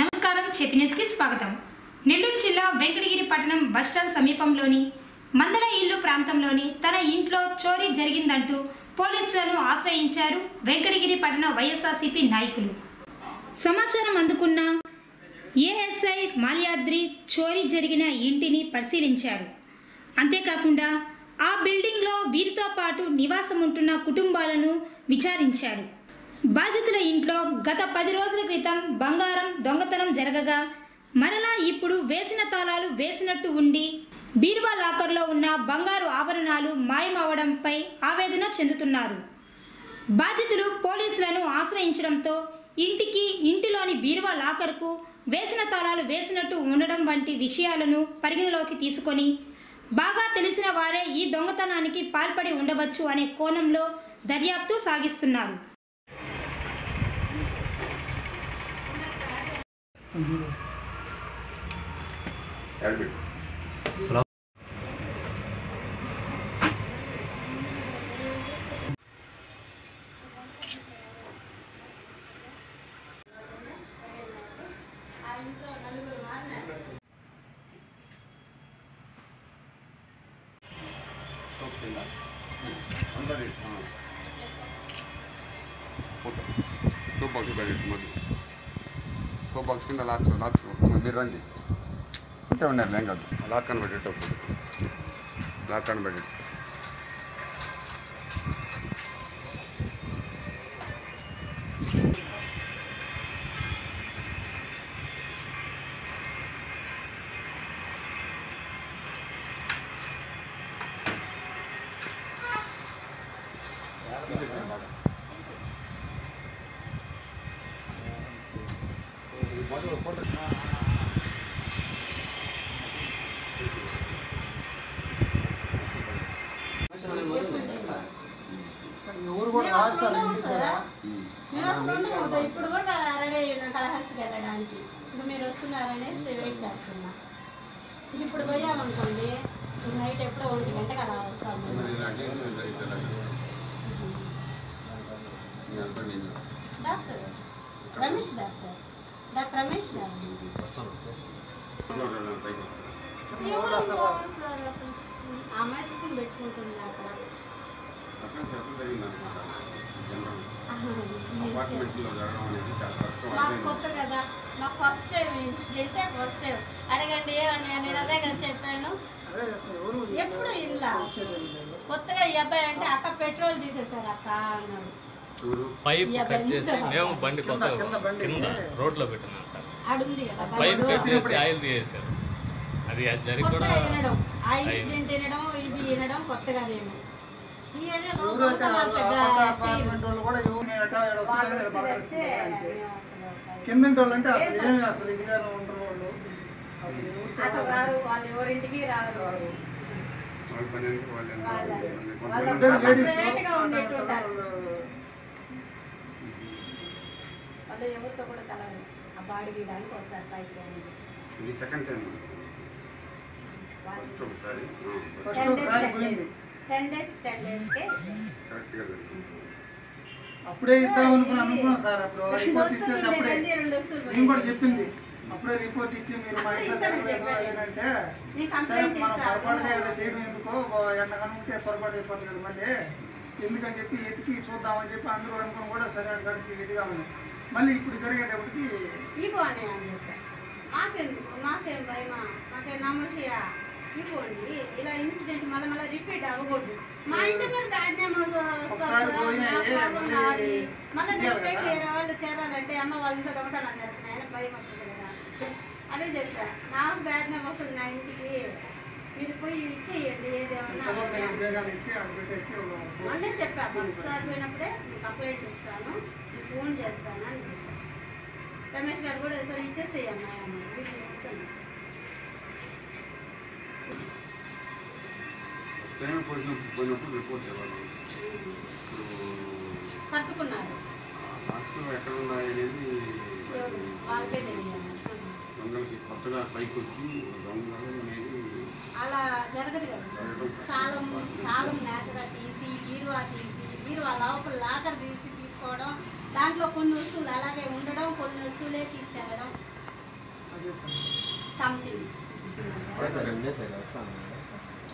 నమస్కారం చెప్పి స్వాగతం. నెల్లూరు జిల్లా వెంకటగిరి పట్టణం బస్టాండ్ సమీపంలోని మందల ఇల్లు ప్రాంతంలోని తన ఇంట్లో చోరీ జరిగిందంటూ పోలీసులను ఆశ్రయించారు వెంకటగిరి పట్టణ వైఎస్ఆర్సీపీ నాయకులు. సమాచారం అందుకున్న ఏఎస్ఐ మాల్యాద్రి చోరీ జరిగిన ఇంటిని పరిశీలించారు. అంతేకాకుండా ఆ బిల్డింగ్లో వీరితో పాటు నివాసం ఉంటున్న కుటుంబాలను విచారించారు. బాధితుల ఇంట్లో గత పది రోజుల క్రితం బంగారం దొంగతనం జరగగా మరలా ఇప్పుడు వేసిన తాళాలు వేసినట్టు ఉండి బీరువా లాకర్లో ఉన్న బంగారు ఆభరణాలు మాయమవడంపై ఆవేదన చెందుతున్నారు. బాధితులు పోలీసులను ఆశ్రయించడంతో ఇంటికి ఇంటిలోని బీరువా లాకర్కు వేసిన తాళాలు వేసినట్టు ఉండడం వంటి విషయాలను పరిగణలోకి తీసుకొని బాగా తెలిసిన వారే ఈ దొంగతనానికి పాల్పడి ఉండవచ్చు అనే కోణంలో దర్యాప్తు సాగిస్తున్నారు. అడ్మిట్ అందరి photo soap box so box కింద లాక్స్ లాక్స్ మీరు రండి. ఉంటే ఉన్నారు ఏం కాదు. లాక్ అని పెట్టేటప్పుడు లాక్ అని పెట్టేట ఎవరు సార్ ఇంటికి కూడా. ఇప్పుడు కూడా రెడీ కళహస్తికి వెళ్ళడానికి. ఇంకా మీరు వస్తున్నారనేసి వెయిట్ చేస్తున్నా. ఇప్పుడు పోయామనుకోండి నైట్ ఎప్పుడో ఒంటి గంటకి అలా వస్తాము doctor. Ramesh doctor. Doctor Ramesh గారు. ఎవరు పోవాలి సార్ అసలు? అమ్మాయి టిఫిన్ పెట్టుకుంటుంది అక్కడ అపార్ట్మెంట్లో జరగడం అనేది చాలా కష్టం. మాకు కొత్త కదా మాకు ఫస్ట్ టైం ఇన్సిడెంటే ఫస్ట్ టైం అడగండి నేను అదే. కదా చెప్పాను. ఎప్పుడు లేదు. కొత్తగా ఈ అబ్బాయి అంటే అక్క పెట్రోల్ తీసేశారు అక్క అన్నాడు. పైప్ కట్ చేసి. మేము బండి కొత్తగా కింద రోడ్లో పెట్టినాం సార్. పైప్. కట్ చేసి ఆయిల్ తీసేశారు. అది అది జరిగి కూడా కొత్తగా వినడం. ఆ. ఇన్సిడెంట్ వినడం ఇది వినడం కొత్తగా నేను కిందంటి వాళ్ళు అంటే అసలు ఏమి అసలు ఇదిగా ఉండరు వాళ్ళు. అసలు వాళ్ళు ఎవరింటికి రారు. అంటే లేడీస్ ఎవరితో కూడా కలరు. ఆ బాడీ గీయడానికి వస్తారు పైకి అని. ఇది సెకండ్ టైం వాళ్ళు ఫస్ట్ ఒకసారి. ఫస్ట్ పోయింది. టెన్ డేస్ టెన్ డేస్కే అప్పుడే ఇద్దాం అనుకుని అనుకున్నాం సార్ అప్పుడు రిపోర్ట్ ఇచ్చేసి అప్పుడే. నేను కూడా చెప్పింది అప్పుడే రిపోర్ట్ ఇచ్చి మీరు మా ఇంట్లో జరగలేదు నేను సరే మనం పొరపాటుగా ఇలా చేయడం ఎందుకో ఎండగానే ఉంటే పొరపాటు అయిపోతుంది కదా మళ్ళీ. ఎందుకని చెప్పి ఎతికి చూద్దామని చెప్పి అందరూ అనుకుని కూడా సరే అక్కడికి ఇదిగా ఉంది మళ్ళీ ఇప్పుడు జరిగేటప్పటికి ఇవ్వండి అని చెప్పారు మాకెందుకు? మాకేం భయమా? మాకేం నమ్మషియా ఇవ్వండి. ఇలా ఇన్సిడెంట్ మళ్ళీ రిపీట్ అవ్వకూడదు మా ఇంటి మీద బ్యాడ్ నేమ్ పోయినాయి, మళ్ళీ నెక్స్ట్ టైం. వేరే వాళ్ళు చేరాలంటే అమ్మ వాళ్ళ ఇంట్లో ఆయన భయం వస్తుంది కదా. అదే చెప్పా. నాకు బ్యాడ్ నేమ్ వస్తుంది నా ఇంటికి. మీరు పోయి ఇచ్చేయండి ఏదేమన్నా మొన్నే చెప్పా ఫస్ట్ సార్ పోయినప్పుడే మీకు అప్లై చేస్తాను మీకు ఫోన్ చేస్తాను అని రమేష్ గారు కూడా సార్ ఇచ్చేసేయి ఇస్తాను. టైం పోయినప్పుడు రిపోర్ట్ ఇవ్వాలి. ఇప్పుడు మార్క్స్ ఎక్కడ ఉన్నాయి అనేది ఎవరు? వాళ్ళకే తెలియాలి. దొంగలకి కొత్తగా పైకి వచ్చి దొంగలు అనేది అలా జరగదు కదా. తాళం తాళం లేకగా తీసి బీరువా తీసి బీరువా లోపల లాకర్ తీసి తీసుకోవడం దాంట్లో కొన్ని వస్తువులు అలాగే ఉండడం కొన్ని వస్తువులే తీసుకెళ్ళడం. సంథింగ్